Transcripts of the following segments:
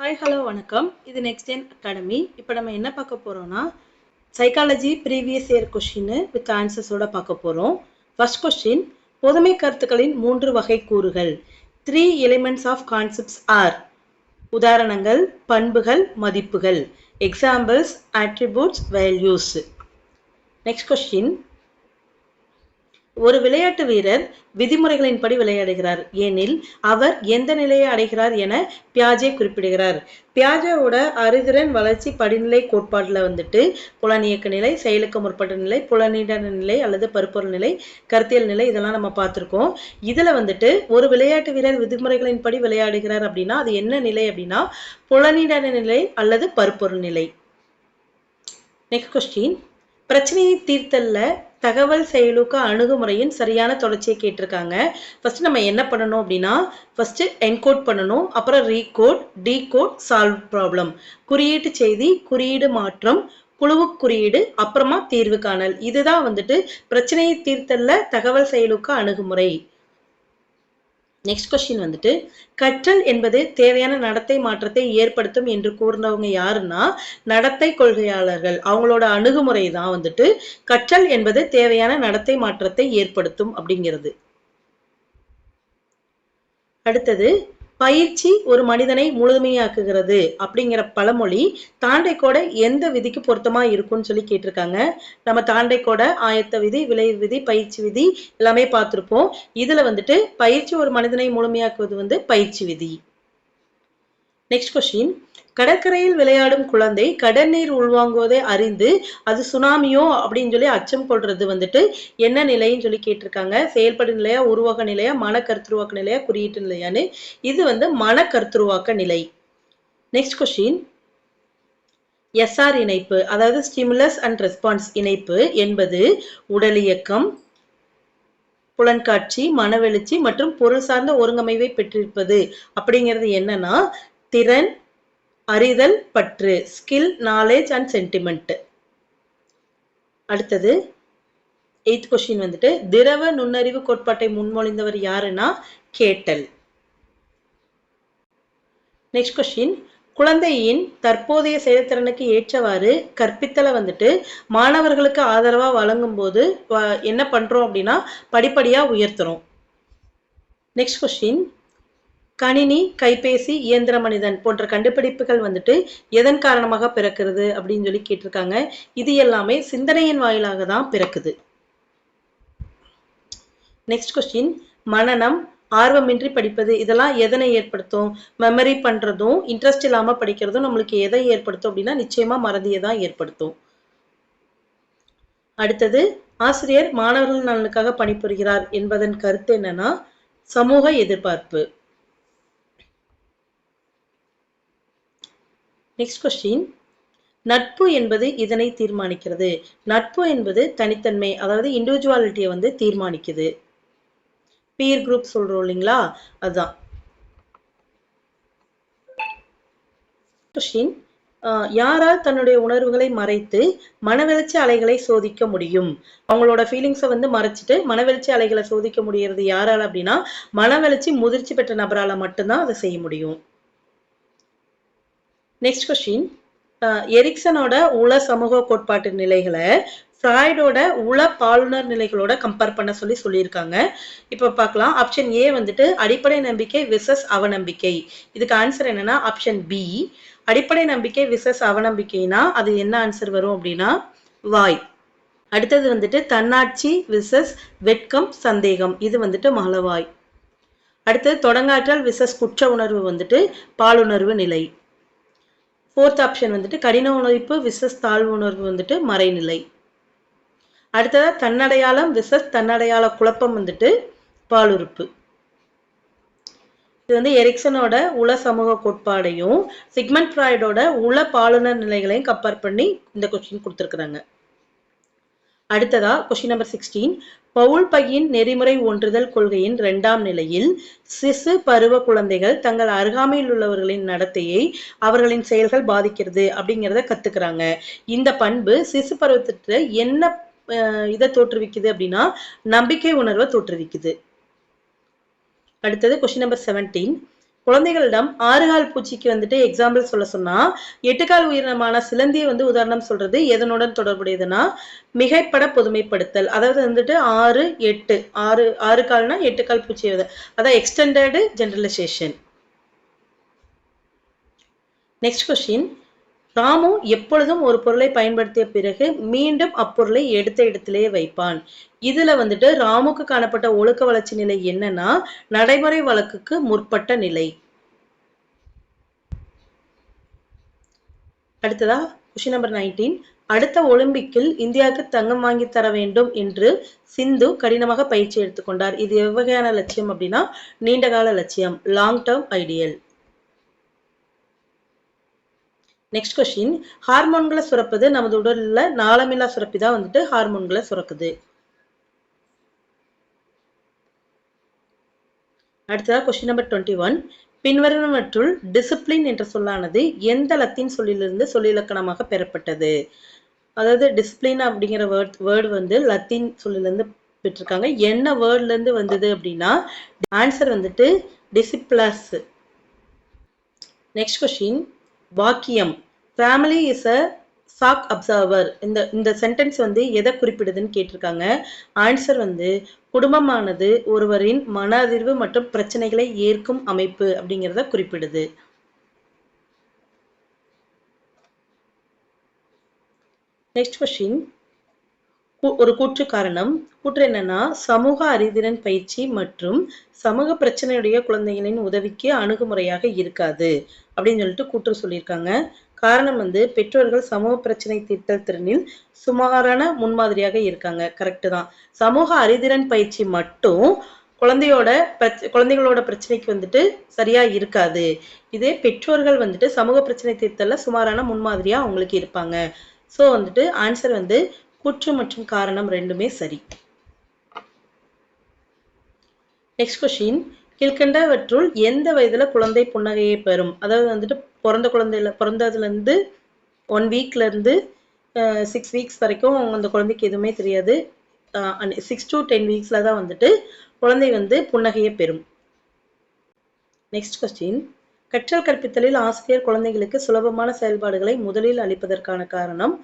Hi hello வணக்கம். இது next ten academy இப்போ நம்ம என்ன பார்க்க போகிறோம்னா சைக்காலஜி ப்ரீவியஸ் இயர் கொஷின்னு வித் ஆன்சர்ஸோட பார்க்க போகிறோம் ஃபர்ஸ்ட் கொஷின் பொதுமை கருத்துக்களின் மூன்று வகை கூறுகள். Three elements of concepts are உதாரணங்கள் பண்புகள் மதிப்புகள். Examples attributes values next question ஒரு விளையாட்டு வீரர் விதிமுறைகளின்படி விளையாடுகிறார். ஏனில் அவர் எந்த நிலையை அடைகிறார் என பியாஜே குறிப்பிடுகிறார். பியாஜாவோட அறிதிறன் வளர்ச்சி படிநிலை கோட்பாட்டில் வந்துட்டு புலனியக்க நிலை செயலுக்கு முற்பட்ட நிலை புலனிட நிலை அல்லது பருப்பொருள் நிலை கருத்தியல் நிலை இதெல்லாம் நம்ம பார்த்துருக்கோம். இதில் வந்துட்டு ஒரு விளையாட்டு வீரர் விதிமுறைகளின்படி விளையாடுகிறார் அப்படின்னா அது என்ன நிலை அப்படின்னா புலனிட நிலை அல்லது பருப்பொருள் நிலை. நெக்ஸ்ட் கொஸ்டின் பிரச்சனையை தீர்த்தல்ல தகவல் செயலூக்க அணுகுமுறையின் சரியான தொடர்ச்சியை கேட்டிருக்காங்க. ஃபர்ஸ்ட் நம்ம என்ன பண்ணணும் அப்படின்னா ஃபர்ஸ்ட் என்கோட் பண்ணணும் அப்புறம் ரீகோட் டீகோட் சால்வ் ப்ராப்ளம் குறியீட்டு செய்தி குறியீடு மாற்றம் குழுவு குறியீடு அப்புறமா தீர்வு காணல். இதுதான் வந்துட்டு பிரச்சனையை தீர்த்தல்ல தகவல் செயலுக்கு அணுகுமுறை. நெக்ஸ்ட் கொஸ்டின் வந்துட்டு கற்றல் என்பது தேவையான நடத்தை மாற்றத்தை ஏற்படுத்தும் என்று கூறினவங்க யாருன்னா நடத்தை கொள்கையாளர்கள். அவங்களோட அணுகுமுறை தான் வந்துட்டு கற்றல் என்பது தேவையான நடத்தை மாற்றத்தை ஏற்படுத்தும் அப்படிங்கிறது. அடுத்தது பயிற்சி ஒரு மனிதனை முழுமையாக்குகிறது அப்படிங்கிற பழமொழி தாண்டைக்கோட எந்த விதிக்கு பொருத்தமா இருக்கும்னு சொல்லி கேட்டிருக்காங்க. நம்ம தாண்டைக்கோட ஆயத்த விதி விளைவு விதி பயிற்சி விதி எல்லாமே பார்த்துருப்போம். இதுல வந்துட்டு பயிற்சி ஒரு மனிதனை முழுமையாக்குவது வந்து பயிற்சி விதி. நெக்ஸ்ட் கொஸ்டின் கடற்கரையில் விளையாடும் குழந்தை கடல் நீர் உள்வாங்குவதை அறிந்து அது சுனாமியோ அப்படின்னு சொல்லி அச்சம் கொள்றது வந்துட்டு என்ன நிலைன்னு சொல்லி கேட்டிருக்காங்க. செயல்படு நிலையா உருவாக்க நிலையா மன கருத்துருவாக்க நிலையா குறியீட்டு நிலையான்னு. இது வந்து மன கருத்துருவாக்க நிலை நெக்ஸ்ட் கொஸ்டின் எஸ்ஆர் இணைப்பு அதாவது ஸ்டிமுலஸ் அண்ட் ரெஸ்பான்ஸ் இணைப்பு என்பது உடல் இயக்கம் புலன்காட்சி மனவெழுச்சி மற்றும் பொருள் சார்ந்த ஒருங்கமைவை பெற்றிருப்பது அப்படிங்கிறது என்னன்னா திறன் அறிதல் பற்று ஸ்கில் நாலேஜ் அண்ட் சென்டிமெண்ட் அடுத்தது எயித் கொஸ்டின் வந்துட்டு திரவ நுண்ணறிவு கோட்பாட்டை முன்மொழிந்தவர் யாருன்னா கேட்டல். நெக்ஸ்ட் கொஸ்டின் குழந்தையின் தற்போதைய செயல்திறனுக்கு ஏற்றவாறு கற்பித்தலை வந்துட்டு மாணவர்களுக்கு ஆதரவாக வழங்கும் போது வ- என்ன பண்றோம் அப்படின்னா படிப்படியாக உயர்த்துறோம். நெக்ஸ்ட் கொஸ்டின் கணினி கைபேசி இயந்திர மனிதன் போன்ற கண்டுபிடிப்புகள் வந்துட்டு எதன் காரணமாக பிறக்கிறது அப்படின்னு சொல்லி கேட்டிருக்காங்க. இது எல்லாமே சிந்தனையின் வாயிலாக தான் பிறக்குது. நெக்ஸ்ட் கொஸ்டின் மனநம் ஆர்வமின்றி படிப்பது இதெல்லாம் எதனை ஏற்படுத்தும்? மெமரி பண்ணுறதும் இன்ட்ரெஸ்ட் இல்லாமல் படிக்கிறதும் நம்மளுக்கு எதை ஏற்படுத்தும் அப்படின்னா நிச்சயமாக மறதியை தான் ஏற்படுத்தும். அடுத்தது ஆசிரியர் மாணவர்கள் நலனுக்காக பணிபுரிகிறார் என்பதன் கருத்து என்னன்னா சமூக எதிர்பார்ப்பு. நெக்ஸ்ட் கொஸ்டின் நட்பு என்பது இதனை தீர்மானிக்கிறது. நட்பு என்பது தனித்தன்மை அதாவது இண்டிவிஜுவாலிட்டியை வந்து தீர்மானிக்குது. பீர் குரூப் சொல்றோம் இல்லைங்களா? அதுதான். கொஸ்டின் யாரால் தன்னுடைய உணர்வுகளை மறைத்து மனவெளிச்ச அலைகளை சோதிக்க முடியும்? அவங்களோட ஃபீலிங்ஸை வந்து மறைச்சிட்டு மனவெளிச்ச அலைகளை சோதிக்க முடியறது யாரால அப்படின்னா மனவெளிச்சி முதிர்ச்சி பெற்ற நபரால மட்டும்தான் அதை செய்ய முடியும். நெக்ஸ்ட் கொஸ்டின் எரிக்சனோட உள சமூக கோட்பாட்டு நிலைகளை ஃப்ராய்டோட உள பாலுணர் நிலைகளோட கம்பேர் பண்ண சொல்லி சொல்லியிருக்காங்க. இப்போ பார்க்கலாம். ஆப்ஷன் ஏ வந்துட்டு அடிப்படை நம்பிக்கை விசஸ் அவநம்பிக்கை. இதுக்கு ஆன்சர் என்னன்னா ஆப்ஷன் பி அடிப்படை நம்பிக்கை விசஸ் அவநம்பிக்கைனா அது என்ன ஆன்சர் வரும் அப்படின்னா வாய். அடுத்தது வந்துட்டு தன்னாட்சி விசஸ் வெட்கம் சந்தேகம். இது வந்துட்டு மகளவாய். அடுத்தது தொடங்காற்றல் விசஸ் குற்ற உணர்வு வந்துட்டு பாலுணர்வு நிலை. ஃபோர்த் ஆப்ஷன் வந்துட்டு கடின உழைப்பு விசஸ் தாழ்வு உணர்வு வந்துட்டு மறைநிலை. அடுத்ததாக தன்னடையாளம் விசஸ் தன்னடையாள குழப்பம் வந்துட்டு பாலுறுப்பு. இது வந்து எரிக்சனோட உள சமூக கோட்பாடையும் சிக்மண்ட் ஃப்ராய்டோட உள பாலுணர் நிலைகளையும் கம்பேர் பண்ணி இந்த கொஸ்டின் கொடுத்துருக்குறாங்க. அடுத்ததா கொஸ்டின் நம்பர் சிக்ஸ்டீன் பவுல் பையின் நெறிமுறை ஒன்றுதல் கொள்கையின் இரண்டாம் நிலையில் சிசு பருவ குழந்தைகள் தங்கள் அருகாமையில் உள்ளவர்களின் நடத்தையை அவர்களின் செயல்கள் பாதிக்கிறது அப்படிங்கிறத கத்துக்கிறாங்க. இந்த பண்பு சிசு பருவத்திற்கு என்ன இதை தோற்றுவிக்குது அப்படின்னா நம்பிக்கை உணர்வை தோற்றுவிக்குது. அடுத்தது கொஸ்டின் நம்பர் செவன்டீன் குழந்தைகளிடம் ஆறுகால் பூச்சிக்கு வந்துட்டு எக்ஸாம்பிள் சொல்ல சொன்னா எட்டுக்கால் உயிரினமான சிலந்தியை வந்து உதாரணம் சொல்றது எதனுடன் தொடர்புடையதுன்னா மிகைப்பட பொதுமைப்படுத்தல். அதாவது வந்துட்டு ஆறு எட்டு. ஆறு ஆறு கால்னா எட்டு கால் பூச்சி அதான் extended generalization next question Ramu எப்பொழுதும் ஒரு பொருளை பயன்படுத்திய பிறகு மீண்டும் அப்பொருளை எடுத்த இடத்திலேயே வைப்பான். இதுல வந்துட்டு ராமுக்கு காணப்பட்ட ஒழுக்க வளர்ச்சி நிலை என்னன்னா நடைமுறை வழக்குக்கு முற்பட்ட நிலை. அடுத்ததா கொஸ்டின் நம்பர் நைன்டீன் அடுத்த ஒலிம்பிக்கில் இந்தியாவுக்கு தங்கம் வாங்கி தர வேண்டும் என்று சிந்து கடினமாக பயிற்சி எடுத்துக்கொண்டார். இது எவ்வகையான லட்சியம் அப்படின்னா நீண்டகால லட்சியம் long term ideal next question ஹார்மோன்களை சுரப்பது. நமது உடல்ல நாளமில்லா சுரப்பி தான் வந்துட்டு ஹார்மோன்களை சுரக்குது. அடுத்ததா கொஸ்டின் நம்பர் டுவெண்ட்டி ஒன் பின்வருவனவற்றுள் டிசிப்ளின் என்ற சொல்லானது எந்த லத்தீன் சொல்லிலிருந்து சொல்லிலக்கணமாக பெறப்பட்டது? அதாவது டிசிப்ளின் அப்படிங்கிற வேர்ட் வேர்டு வந்து லத்தீன் சொல்லிலிருந்து பெற்றிருக்காங்க. என்ன வேர்ட்லேருந்து வந்தது அப்படின்னா ஆன்சர் வந்துட்டு டிசிப்ளஸ் நெக்ஸ்ட் கொஸ்டின் வாக்கியம். Family is a shock absorber இந்த இந்த சென்டென்ஸ் வந்து எதை குறிப்பிடுதுன்னு கேட்டிருக்காங்க. ஆன்சர் வந்து குடும்பமானது ஒருவரின் மன அதிர்வு மற்றும் பிரச்சனைகளை ஏற்கும் அமைப்பு அப்படிங்கிறத குறிப்பிடுது. நெக்ஸ்ட் கொஷின் ஒரு கூற்று காரணம் கூற்று என்னன்னா சமூக அறிதிறன் பயிற்சி மற்றும் சமூக பிரச்சனையுடைய குழந்தைகளின் உதவிக்கு அணுகுமுறையாக இருக்காது அப்படின்னு சொல்லிட்டு கூற்று சொல்லியிருக்காங்க. காரணம் வந்து பெற்றோர்கள் சமூக பிரச்சனை தீர்த்தல் திறனில் சுமாரான முன்மாதிரியாக இருக்காங்க. கரெக்டு தான். சமூக அறிதிறன் பயிற்சி மட்டும் குழந்தையோட குழந்தைகளோட பிரச்சனைக்கு வந்துட்டு சரியா இருக்காது. இதே பெற்றோர்கள் வந்துட்டு சமூக பிரச்சனை தீர்த்தல சுமாரான முன்மாதிரியா அவங்களுக்கு இருப்பாங்க. ஸோ வந்துட்டு ஆன்சர் வந்து குற்றம் மற்றும் காரணம் ரெண்டுமே சரி. நெக்ஸ்ட் கொஸ்டின் கீழ்கண்டவற்றுள் எந்த வயதுல குழந்தை புன்னகையை பெறும்? அதாவது வந்துட்டு பிறந்த குழந்தையில பிறந்ததுலேருந்து ஒன் வீக்லேருந்து சிக்ஸ் வீக்ஸ் வரைக்கும் அந்த குழந்தைக்கு எதுவுமே தெரியாது. சிக்ஸ் டு டென் வீக்ஸில் தான் வந்துட்டு குழந்தை வந்து புன்னகையை பெறும். நெக்ஸ்ட் கொஸ்டின் கற்றல் கற்பித்தலில் ஆசிரியர் குழந்தைகளுக்கு சுலபமான செயல்பாடுகளை முதலில் அளிப்பதற்கான காரணம்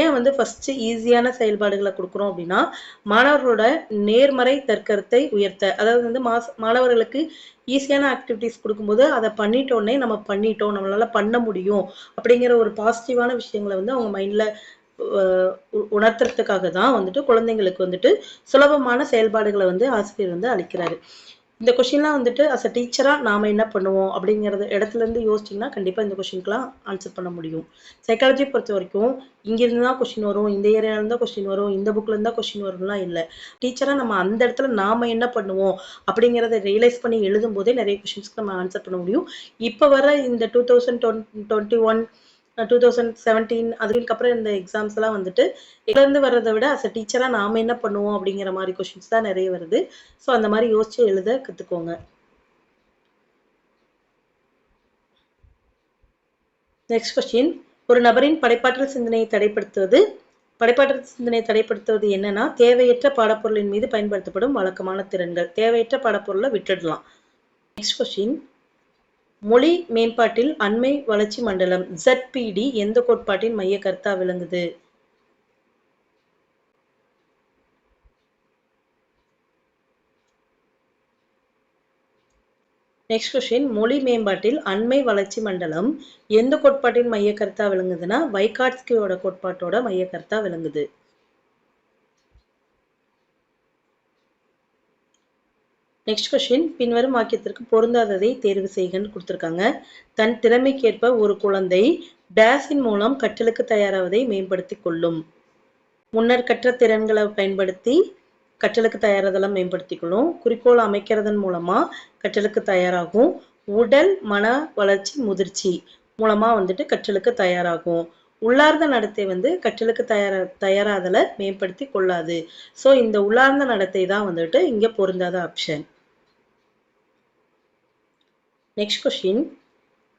ஏன் வந்து ஃபர்ஸ்ட் ஈஸியான செயல்பாடுகளை கொடுக்குறோம் அப்படின்னா மாணவர்களோட நேர்மறை தற்கருத்தை உயர்த்த அதாவது வந்து மாஸ் மாணவர்களுக்கு ஈஸியான ஆக்டிவிட்டிஸ் கொடுக்கும்போது அதை பண்ணிட்டோன்னே நம்ம பண்ணிட்டோம் நம்மளால பண்ண முடியும் அப்படிங்கிற ஒரு பாசிட்டிவான விஷயங்களை வந்து அவங்க மைண்ட்ல உணர்த்துறதுக்காக தான் வந்துட்டு குழந்தைங்களுக்கு வந்துட்டு சுலபமான செயல்பாடுகளை வந்து ஆசிரியர் வந்து அளிக்கிறாரு. இந்த கொஷின்லாம் வந்துட்டு அஸ் அ டீச்சராக நாம் என்ன பண்ணுவோம் அப்படிங்கிறது இடத்துலேருந்து யோசிச்சிங்கன்னா கண்டிப்பாக இந்த கொஷினுக்குலாம் ஆன்சர் பண்ண முடியும். சைக்காலஜி பொறுத்த வரைக்கும் இங்கேருந்து தான் கொஷின் வரும் இந்த ஏரியாவிலேருந்து தான் கொஷின் வரும் இந்த புக்லேருந்து தான் கொஷின் வரும்லாம் இல்லை. டீச்சராக நம்ம அந்த இடத்துல நாம் என்ன பண்ணுவோம் அப்படிங்கிறத ரியலைஸ் பண்ணி எழுதும் போதே நிறைய கொஷின்ஸ்க்கு நம்ம ஆன்சர் பண்ண முடியும். இப்போ வர இந்த two thousand twenty one two thousand seventeen அதுக்கப்புறம் இந்த எக்ஸாம்ஸ் எல்லாம் வந்துட்டு இதுலேருந்து வர்றதை விட அஸ் அ டீச்சராக நாம் என்ன பண்ணுவோம் அப்படிங்கிற மாதிரி கொஷின்ஸ் தான் நிறைய வருது. ஸோ அந்த மாதிரி யோசிச்சு எழுத கற்றுக்கோங்க நெக்ஸ்ட் கொஸ்டின் ஒரு நபரின் படைப்பாற்றல் சிந்தனையை தடைப்படுத்துவது படைப்பாற்றல் சிந்தனையை தடைப்படுத்துவது என்னன்னா தேவையற்ற பாடப்பொருளின் மீது பயன்படுத்தப்படும் வழக்கமான திறன்கள். தேவையற்ற பாடப்பொருளை விட்டுடலாம். நெக்ஸ்ட் கொஸ்டின் மொழி மேம்பாட்டில் அண்மை வளர்ச்சி மண்டலம் ZPD எந்த கோட்பாட்டின் மைய கருத்தா விளங்குது? நெக்ஸ்ட் கொஸ்டின் மொழி மேம்பாட்டில் அண்மை வளர்ச்சி மண்டலம் எந்த கோட்பாட்டின் மைய கருத்தா விளங்குதுன்னா வைகாட்ஸ்கியோட கோட்பாட்டோட மைய கருத்தா விளங்குது. நெக்ஸ்ட் கொஷின் பின்வரும் வாக்கியத்திற்கு பொருந்தாததை தேர்வு செய்கன்னு கொடுத்துருக்காங்க. தன் திறமைக்கேற்ப ஒரு குழந்தை டேஸின் மூலம் கற்றலுக்கு தயாராவதை மேம்படுத்தி கொள்ளும். முன்னர் கற்ற திறன்களை பயன்படுத்தி கற்றலுக்கு தயாராதெல்லாம் மேம்படுத்தி கொள்ளும். குறிக்கோள் அமைக்கிறதன் மூலமா கற்றலுக்கு தயாராகும். உடல் மன வளர்ச்சி முதிர்ச்சி மூலமா வந்துட்டு கற்றலுக்கு தயாராகும். உள்ளார்ந்த நடத்தை வந்து கற்றலுக்கு தயாரா தயாராதலை மேம்படுத்தி கொள்ளாது. ஸோ இந்த உள்ளார்ந்த நடத்தை தான் வந்துட்டு இங்கே பொருந்தாத option next question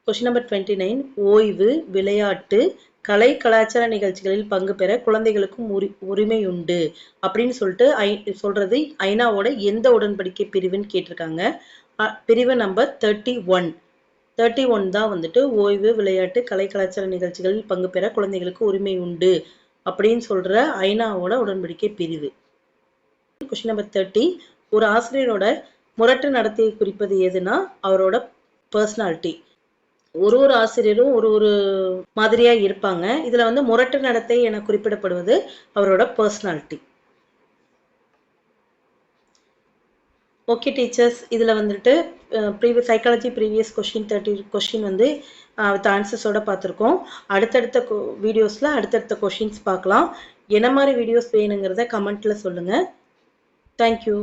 question number twenty nine ஓய்வு விளையாட்டு கலை கலாச்சார நிகழ்ச்சிகளில் பங்கு பெற குழந்தைகளுக்கும் உரி உரிமை உண்டு. அப்படின்னு சொல்லிட்டு ஐ சொல்றது ஐநாவோட எந்த உடன்படிக்கை பிரிவுன்னு கேட்டிருக்காங்க. பிரிவு number thirty one thirty one தான் வந்துட்டு ஓய்வு விளையாட்டு கலை கலாச்சார நிகழ்ச்சிகளில் பங்கு பெற குழந்தைகளுக்கு உரிமை உண்டு அப்படின்னு சொல்ற ஐநாவோட உடன்படிக்கை பிரிவு. கொஸ்டின் நம்பர் தேர்ட்டி ஒரு ஆசிரியரோட முரட்டு நடத்தையை குறிப்பது எதுனா அவரோட பர்சனாலிட்டி ஒரு ஒரு ஆசிரியரும் ஒரு ஒரு மாதிரியாக இருப்பாங்க. இதில் வந்து முரட்டு நடத்தை என குறிப்பிடப்படுவது அவரோட பர்சனாலிட்டி ஓகே டீச்சர்ஸ் இதில் வந்துட்டு previous psychology previous question thirty question வந்து வித் ஆன்சர்ஸோட பார்த்துருக்கோம். அடுத்தடுத்த வீடியோஸில் அடுத்தடுத்த கொஷின்ஸ் பார்க்கலாம். என்ன மாதிரி வீடியோஸ் வேணுங்கிறத கமெண்ட்டில் சொல்லுங்கள் தேங்க்யூ